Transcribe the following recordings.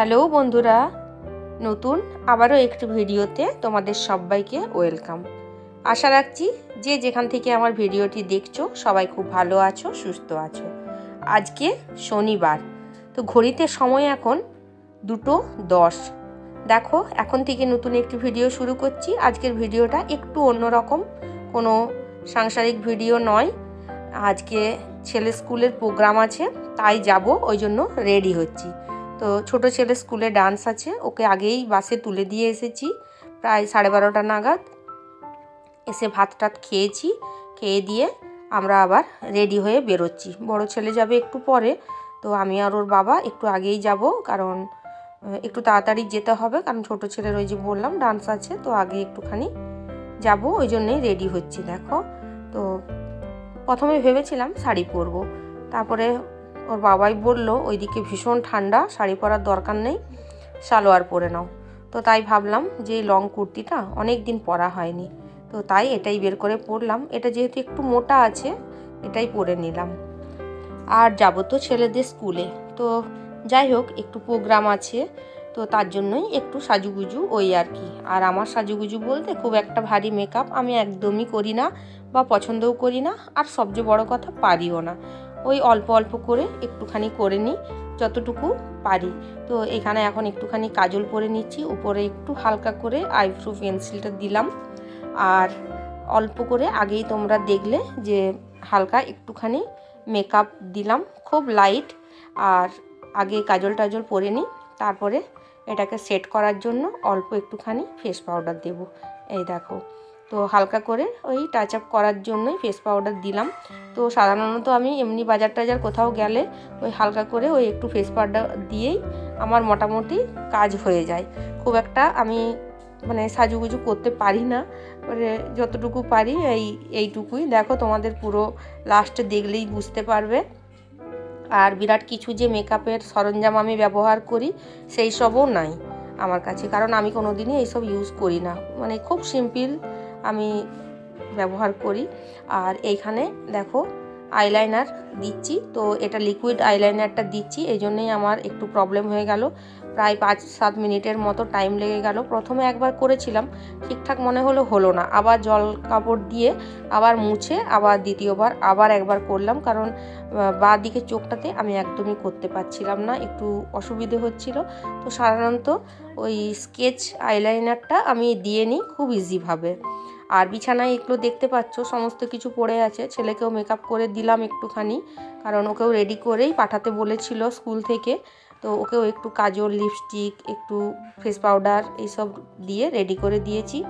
Hello বন্ধুরা, নতুন আবারও একটি ভিডিওতে তোমাদের সবাইকে ওয়েলকাম। আশা রাখছি যে যেখান থেকে আমার ভিডিওটি দেখছ, সবাই খুব ভালো আছো, সুস্থ আছো। আজকে শনিবার, তো ঘড়িতে সময় এখন দুটো দশ। দেখো, এখন থেকে নতুন একটি ভিডিও শুরু করছি। আজকের ভিডিওটা একটু অন্যরকম কোনো সাংসারিক ভিডিও নয়। আজকে ছেলে স্কুলের প্রোগ্রাম আছে, তাই যাব, ওই জন্য রেডি হচ্ছি। তো ছোট ছেলে স্কুলে ডান্স আছে, ওকে আগেই বাসে তুলে দিয়ে এসেছি, প্রায় সাড়ে বারোটা নাগাদ। এসে ভাত টাত খেয়েছি, খেয়ে দিয়ে আমরা আবার রেডি হয়ে বেরোচ্ছি। বড় ছেলে যাবে একটু পরে, তো আমি আর ওর বাবা একটু আগেই যাব, কারণ একটু তাড়াতাড়ি যেতে হবে, কারণ ছোট ছেলের ওই যে বললাম ডান্স আছে, তো আগে একটুখানি যাব, ওই জন্যই রেডি হচ্ছি, দেখো। তো প্রথমে ভেবেছিলাম শাড়ি পরবো, তারপরে ওর বাবাই বলল, ওইদিকে ভীষণ ঠান্ডা, শাড়ি পরার দরকার নেই, সালোয়ার পরে নাও। তো তাই ভাবলাম যে এই লং কুর্তিটা অনেক দিন পরা হয়নি। তো তাই এটাই বের করে পরলাম। এটা যেহেতু একটু মোটা আছে, এটাই পরে নিলাম। আর যাব তো ছেলেদের স্কুলে। তো যাই হোক, একটু প্রোগ্রাম আছে, তো তার জন্যই একটু সাজুগুজু ওই আর কি। আর আমার সাজুগুজু বলতে খুব একটা ভারী মেকআপ আমি একদমই করি না বা পছন্দও করি না, আর সবচেয়ে বড় কথা পারিও না। ওই অল্প অল্প করে একটুখানি করে নিই, যতটুকু পারি। তো এখানে এখন একটুখানি কাজল পরে নিচ্ছি, উপরে একটু হালকা করে আইব্রো পেন্সিলটা দিলাম। আর অল্প করে আগেই তোমরা দেখলে যে হালকা একটুখানি মেকআপ দিলাম, খুব লাইট। আর আগে কাজল টাজল পরে নিই, তারপরে এটাকে সেট করার জন্য অল্প একটুখানি ফেস পাউডার দেব। এই দেখো তো হালকা করে ওই টাচ আপ করার জন্যই ফেস পাউডার দিলাম। তো সাধারণত আমি এমনি বাজার টাজার কোথাও গেলে ওই হালকা করে ওই একটু ফেস পাউডার দিয়েই আমার মোটামুটি কাজ হয়ে যায়। খুব একটা আমি মানে সাজুগুজু করতে পারি না। মানে যতটুকু পারি এই, এইটুকুই। দেখো তোমাদের পুরো লাস্টে দেখলেই বুঝতে পারবে। আর বিরাট কিছু যে মেকআপের সরঞ্জাম আমি ব্যবহার করি, সেই সবও নাই আমার কাছে। কারণ আমি কোনো দিনই এইসব ইউজ করি না। মানে খুব সিম্পল আমি ব্যবহার করি। আর এইখানে দেখো আইলাইনার দিচ্ছি। তো এটা লিকুইড আইলাইনারটা দিচ্ছি। এই জন্যেই আমার একটু প্রবলেম হয়ে গেল। প্রায় পাঁচ সাত মিনিটের মতো টাইম লেগে গেল। প্রথমে একবার করেছিলাম। ঠিকঠাক মনে হলো হলো না। আবার জল কাপড় দিয়ে আবার মুছে, আবার দ্বিতীয়বার আবার একবার করলাম। কারণ বা দিকে চোখটাতে আমি একদমই করতে পারছিলাম না। একটু অসুবিধে হচ্ছিল। তো সাধারণত ওই স্কেচ আইলাইনারটা আমি দিয়ে নিই খুব ইজিভাবে আর বিছানায় এগুলো দেখতে পাচ্ছ, সমস্ত কিছু পড়ে আছে। ছেলেকেও মেকআপ করে দিলাম একটুখানি, কারণ ওকেও রেডি করেই পাঠাতে বলেছিল স্কুল থেকে। তো ওকেও একটু কাজল লিপস্টিক একটু ফেস পাউডার এইসব দিয়ে রেডি করে দিয়েছি।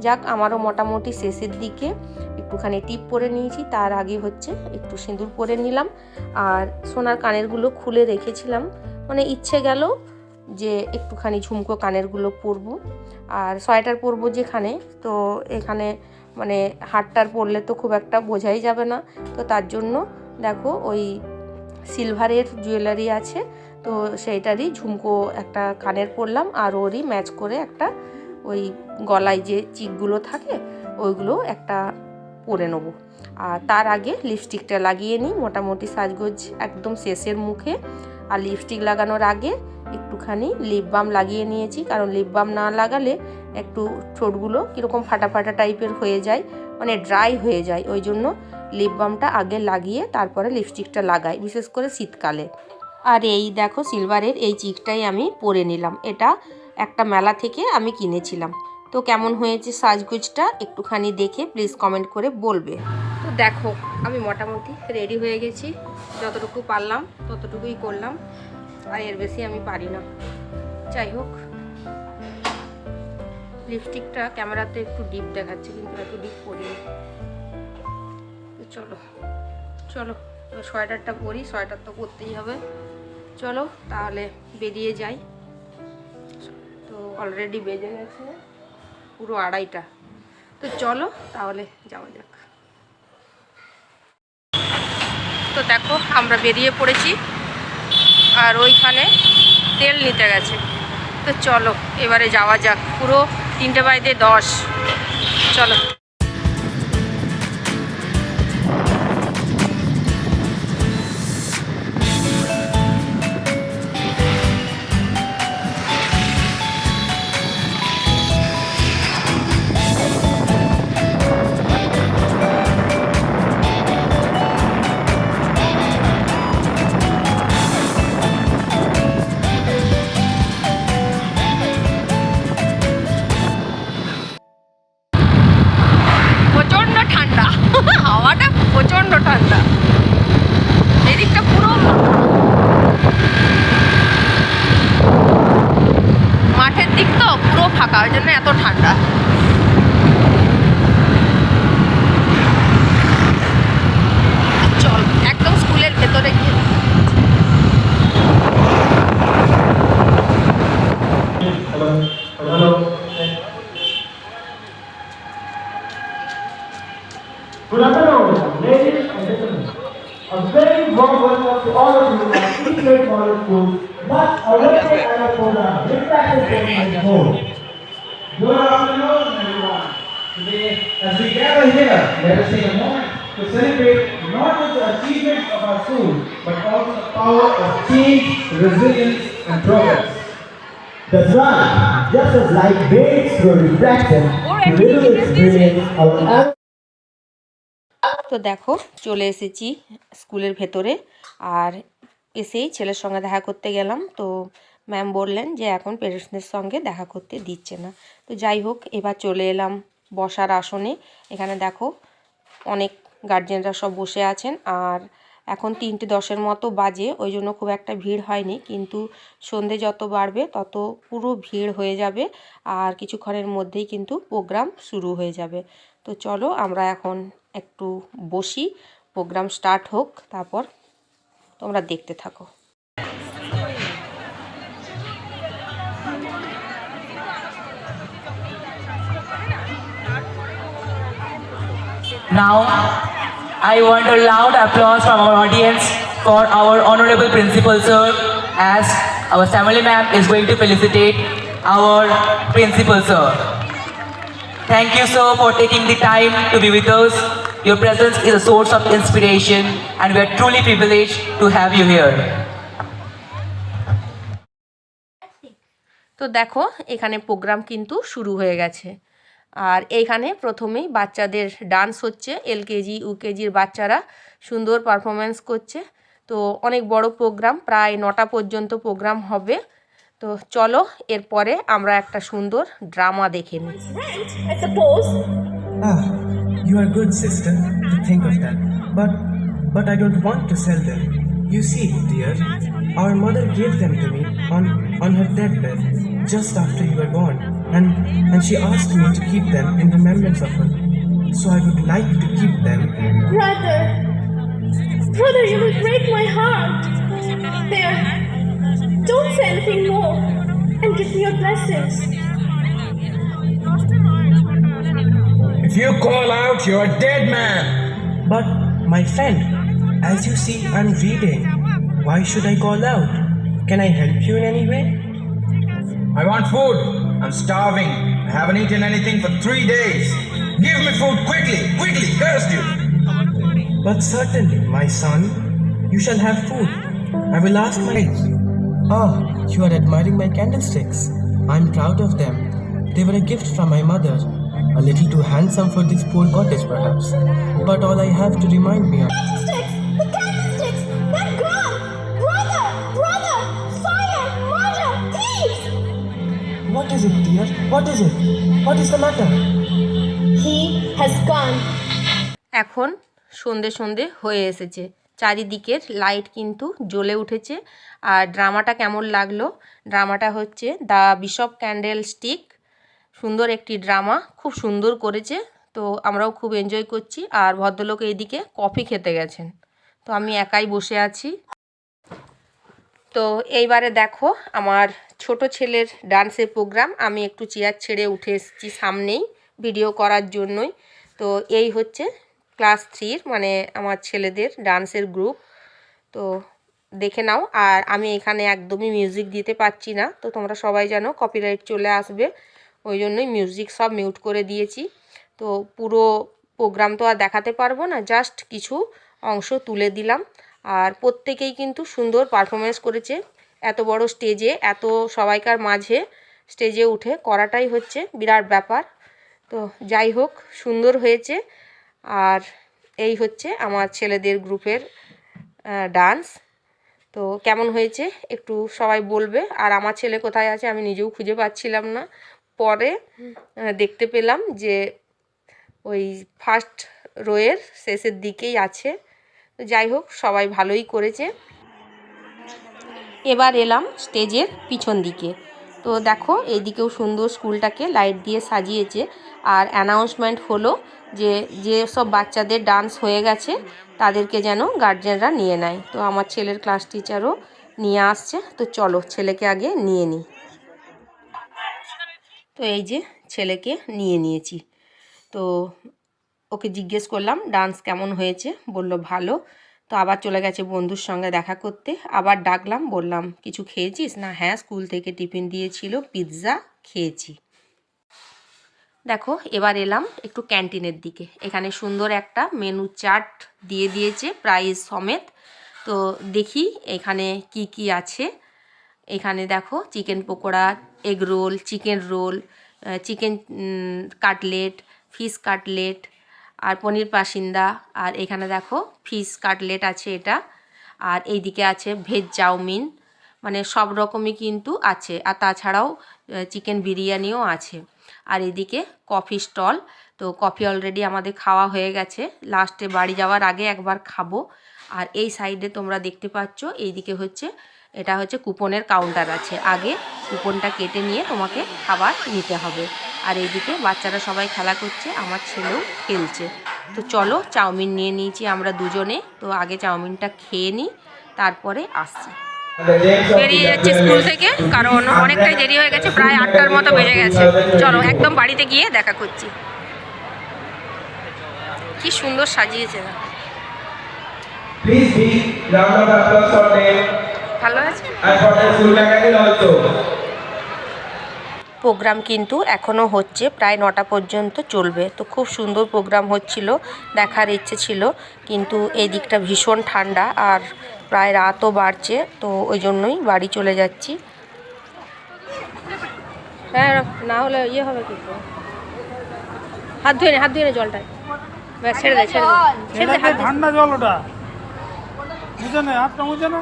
যাক, আমারও মোটামুটি শেষের দিকে একটুখানি টিপ পরে নিয়েছি, তার আগে হচ্ছে একটু সিঁদুর পরে নিলাম। আর সোনার কানেরগুলো খুলে রেখেছিলাম। মানে ইচ্ছে গেল যে একটুখানি ঝুমকো কানেরগুলো পরবো। আর সোয়েটার পরবো যেখানে, তো এখানে মানে হাটটার পরলে তো খুব একটা বোঝাই যাবে না। তো তার জন্য দেখো ওই সিলভারের জুয়েলারি আছে, তো সেইটারই ঝুমকো একটা কানের পরলাম। আর ওরই ম্যাচ করে একটা ওই গলায় যে চিকগুলো থাকে, ওইগুলো একটা পরে নেব। আর তার আগে লিপস্টিকটা লাগিয়ে নিই, মোটামুটি সাজগোজ একদম শেষের মুখে। আর লিপস্টিক লাগানোর আগে একটুখানি লিপ বাম লাগিয়ে নিয়েছি। কারণ লিপ বাম না লাগালে একটু ঠোঁটগুলো কীরকম ফাটা ফাটা টাইপের হয়ে যায় মানে ড্রাই হয়ে যায়। ওই জন্য লিপ বামটা আগে লাগিয়ে তারপরে লিপস্টিকটা লাগাই, বিশেষ করে শীতকালে। আর এই দেখো সিলভারের এই চিকটাই আমি পরে নিলাম। এটা একটা মেলা থেকে আমি কিনেছিলাম। তো কেমন হয়েছে সাজগুজটা একটুখানি দেখে প্লিজ কমেন্ট করে বলবে। তো দেখো, আমি মোটামুটি রেডি হয়ে গেছি। যতটুকু পারলাম, ততটুকুই করলাম। আর এর বেশি আমি পারি না। যাই হোক লিপস্টিকটা ক্যামেরাতে একটু ডিপ দেখাচ্ছে, কিন্তু একটু ডিপ করিনি চলো চলো সোয়েটারটা পরি, সোয়েটার তো পরতেই হবে। চলো, তাহলে বেরিয়ে যাই। তো অলরেডি বেজে গেছে পুরো আড়াইটা। তো চলো, তাহলে যাওয়া যাক। তো দেখো, আমরা বেরিয়ে পড়েছি। আর ওইখানে তেল নিতে গেছে। তো চলো, এবারে যাওয়া যাক। পুরো তিনটে বাইতে দশ। চলো। হাওয়াটা প্রচণ্ড ঠান্ডা। এদিকটা পুরো মাঠের দিক তো পুরো ফাঁকা, ওই জন্য এত ঠান্ডা। চল, একদম স্কুলের ভেতরে Good afternoon. Good afternoon, everyone. Today, as we gather here, let us take a moment to celebrate not just the achievements of our school, but also the power of change, resilience, and progress. That's right. Just as light fades through refraction, we will experience our তো দেখো চলে এসেছি স্কুলের ভেতরে আর এসেই ছেলের সঙ্গে দেখা করতে গেলাম। তো ম্যাম বললেন যে এখন পেরেন্টসদের সঙ্গে দেখা করতে দিচ্ছে না। তো যাই হোক, এবার চলে এলাম বসার আসনে। এখানে দেখো অনেক গার্জেনরা সব বসে আছেন। আর এখন তিনটে দশের মতো বাজে, ওই জন্য খুব একটা ভিড় হয়নি। কিন্তু সন্ধে যত বাড়বে, তত পুরো ভিড় হয়ে যাবে। আর কিছুক্ষণের মধ্যেই কিন্তু প্রোগ্রাম শুরু হয়ে যাবে। তো চলো আমরা এখন একটু বসি। প্রোগ্রাম স্টার্ট হোক, তারপর তোমরা দেখতে থাকো Now, I want a loud applause from our audience for our honorable principal sir as our family ma'am is going to felicitate our principal sir. Thank you sir for taking the time to be with us. Your presence is a source of inspiration and we are truly privileged to have you here. তো দেখো এখানে programme কিন্তু শুরু হয়ে গেছে। আর এইখানে প্রথমেই বাচ্চাদের ডান্স হচ্ছে এলকেজি ইউকেজির বাচ্চারা সুন্দর পারফরমেন্স করছে। তো অনেক বড় প্রোগ্রাম প্রায় নটা পর্যন্ত প্রোগ্রাম হবে। তো চলো এরপরে আমরা একটা সুন্দর ড্রামা দেখে নিই। You are a good, sister, to think of that. But, but I don't want to sell them. You see, dear, our mother gave them to me on, on her deathbed just after you were born, and, and she asked me to keep them in remembrance of her. So I would like to keep them. Brother. Brother, you will break my heart. There. Don't say anything more. And give me your blessings. If you call out, you're a dead man. But, my friend, as you see, I'm reading. Why should I call out? Can I help you in any way? I want food. I'm starving. I haven't eaten anything for three days. Give me food quickly, quickly, cursed you. But certainly, my son, you shall have food. I will ask my. Ah, you are admiring my candlesticks. I'm proud of them. They were a gift from my mother. A little too handsome for this poor cottage, perhaps. But all I have to remind me of. Candlesticks! The candlesticks! They're gone! Brother! Brother! Fire! Murder! Thieves! What is it, dear? What is it? What is the matter? He has gone. এখন সন্ধে সন্ধে হয়ে এসেছে চারিদিকের light কিন্তু জ্বলে উঠেছে আর ড্রামাটা কেমন লাগল ড্রামাটা হচ্ছে দ্য বিশপ ক্যান্ডেল স্টিক সুন্দর একটি ড্রামা খুব সুন্দর করেছে। তো আমরাও খুব এনজয় করছি। আর ভদ্রলোক এইদিকে কফি খেতে গেছেন। তো আমি একাই বসে আছি। তো এইবারে দেখো, আমার ছোট ছেলের ডান্সের প্রোগ্রাম আমি একটু চেয়ার ছেড়ে উঠে এসেছি সামনেই ভিডিও করার জন্যই। তো এই হচ্ছে ক্লাস থ্রির মানে আমার ছেলেদের ডান্সের গ্রুপ তো দেখে নাও। আর আমি এখানে একদমই মিউজিক দিতে পারছি না। তো তোমরা সবাই জানো কপিরাইট চলে আসবে। ওই জন্যই মিউজিক সব মিউট করে দিয়েছি। তো পুরো প্রোগ্রাম তো আর দেখাতে পারব না জাস্ট কিছু অংশ তুলে দিলাম। আর প্রত্যেকেই কিন্তু সুন্দর পারফরমেন্স করেছে। এত বড় স্টেজে এত সবাইকার মাঝে স্টেজে উঠে করাটাই হচ্ছে বিরাট ব্যাপার। তো যাই হোক, সুন্দর হয়েছে। আর এই হচ্ছে আমার ছেলেদের গ্রুপের ডান্স তো কেমন হয়েছে একটু সবাই বলবে। আর আমার ছেলে কোথায় আছে আমি নিজেও খুঁজে পাচ্ছিলাম না। পরে দেখতে পেলাম যে ওই ফার্স্ট রোয়ের শেষের দিকেই আছে। তো যাই হোক সবাই ভালোই করেছে। এবার এলাম স্টেজের পিছন দিকে। তো দেখো এইদিকেও সুন্দর স্কুলটাকে লাইট দিয়ে সাজিয়েছে। আর অ্যানাউন্সমেন্ট হলো যে যে সব বাচ্চাদের ডান্স হয়ে গেছে তাদেরকে যেন গার্জেনরা নিয়ে নেয়। তো আমার ছেলের ক্লাস টিচারও নিয়ে আসছে। তো চলো ছেলেকে আগে নিয়ে নিই। তো এই যে ছেলেকে নিয়ে নিয়েছি। তো ওকে জিজ্ঞেস করলাম, ডান্স কেমন হয়েছে? বলল, ভালো। তো আবার চলে গেছে বন্ধুর সঙ্গে দেখা করতে। আবার ডাকলাম, বললাম, কিছু খেয়েছিস? না হ্যাঁ স্কুল থেকে টিফিন দিয়েছিল, পিৎজা খেয়েছি। দেখো, এবার এলাম একটু ক্যান্টিনের দিকে। এখানে সুন্দর একটা মেনু চার্ট দিয়ে দিয়েছে প্রাইস সমেত। তো দেখি এখানে কি কি আছে। এখানে দেখো, chicken pakora egg roll, chicken roll chicken cutlet, fish cutlet, আর পনির পাসিন্দা, আর এখানে দেখো ফিশ কাটলেট আছে এটা, আর এইদিকে আছে ভেজ চাউমিন মানে সব রকমই কিন্তু আছে, আর তাছাড়াও চিকেন বিরিয়ানিও আছে। আর এদিকে কফি স্টল, তো কফি অলরেডি আমাদের খাওয়া হয়ে গেছে, লাস্টে বাড়ি যাওয়ার আগে একবার খাব। আর এই সাইডে তোমরা দেখতে পাচ্ছ, এইদিকে হচ্ছে এটা হচ্ছে কুপনের কাউন্টার আছে। আগে কুপনটা কেটে নিয়ে তোমাকে খাবার নিতে হবে। আর এইদিকে বাচ্চারা সবাই খেলা করছে, আমার ছেলেও খেলছে। তো চলো চাউমিন নিয়ে নিয়েছি আমরা দুজনে। তো আগে চাউমিনটা খেয়ে নিই, তারপরে আসছি। বেরিয়ে যাচ্ছে স্কুল থেকে, কারণ অনেকটাই দেরি হয়ে গেছে, প্রায় আটটার মতো বেজে গেছে। চলো একদম বাড়িতে গিয়ে দেখা করছি। কি সুন্দর সাজিয়েছে। Please be applause for them. ভালো আছে? and for the school magazine also. Programme কিন্তু এখনও হচ্ছে প্রায় নটা পর্যন্ত চলবে। তো খুব সুন্দর প্রোগ্রাম হচ্ছিল দেখার ইচ্ছে ছিল কিন্তু এই দিকটা ভীষণ ঠান্ডা আর প্রায় রাতও বাড়ছে তো ওই জন্যই বাড়ি চলে যাচ্ছি। হ্যাঁ না হলে ইয়ে হবে কি হাত ধুয়ে হাত ধুয়ে নে জলটায় ছেড়ে দে ছেড়ে দে ছেড়ে দে। হাত দে। ঠান্ডা জল ওটা। বুঝে না হাতটা বুঝে না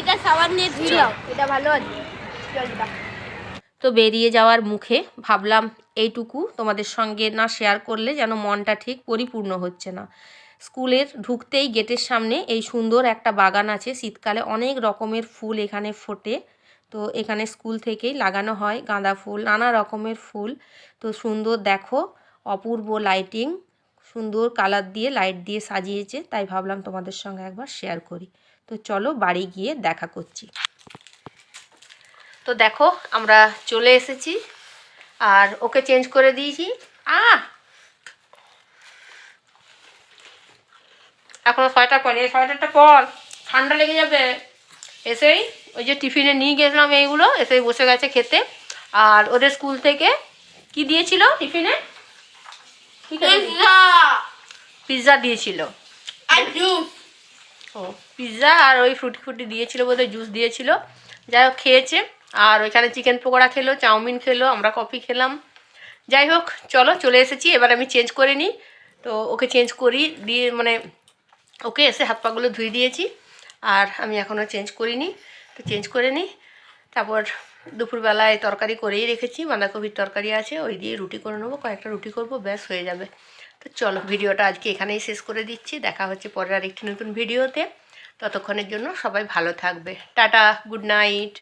এটা সাবান নিয়ে ধুই এটা ভালো আছে। তো বেরিয়ে যাওয়ার মুখে ভাবলাম এইটুকু তোমাদের সঙ্গে না শেয়ার করলে যেন মনটা ঠিক পরিপূর্ণ হচ্ছে না। স্কুলের ঢুকতেই গেটের সামনে এই সুন্দর একটা বাগান আছে। শীতকালে অনেক রকমের ফুল এখানে ফোটে। তো এখানে স্কুল থেকেই লাগানো হয় গাঁদা ফুল, নানা রকমের ফুল। তো সুন্দর দেখো, অপূর্ব লাইটিং সুন্দর কালার দিয়ে লাইট দিয়ে সাজিয়েছে। তাই ভাবলাম তোমাদের সঙ্গে একবার শেয়ার করি। তো চলো বাড়ি গিয়ে দেখা করছি। তো দেখো আমরা চলে এসেছি। আর ওকে চেঞ্জ করে দিয়েছি। আ এখনও সোয়েটার পরে সোয়েটারটা পর। ঠান্ডা লেগে যাবে। এসেই ওই যে টিফিনে নিয়ে গেছিলাম এইগুলো এসেই বসে গেছে খেতে। আর ওদের স্কুল থেকে কি দিয়েছিল টিফিনে? পিৎজা দিয়েছিল? আর ও। পিৎজা আর ওই ফ্রুটি ফ্রুটি দিয়েছিল বোধহয় জুস দিয়েছিল। যাই হোক, খেয়েছে। আর ওইখানে চিকেন পকোড়া খেলো, চাউমিন খেলো, আমরা কফি খেলাম। যাই হোক, চলো, চলে এসেছি। এবার আমি চেঞ্জ করে নিই। তো ওকে চেঞ্জ করি, দিয়ে মানে ওকে এসে হাত পাগুলো ধুয়ে দিয়েছি। আর আমি এখনও চেঞ্জ করিনি। তো চেঞ্জ করে নিই। তারপর দুপুরবেলায় তরকারি করেই রেখেছি। বাঁধাকপির তরকারি আছে, ওই দিয়ে রুটি করে নেব। কয়েকটা রুটি করব, ব্যাস, হয়ে যাবে। তো চলো, ভিডিওটা আজকে এখানেই শেষ করে দিচ্ছি। দেখা হচ্ছে পরের আর একটি নতুন ভিডিওতে। ততক্ষণের জন্য সবাই ভালো থাকবে। Tata good night.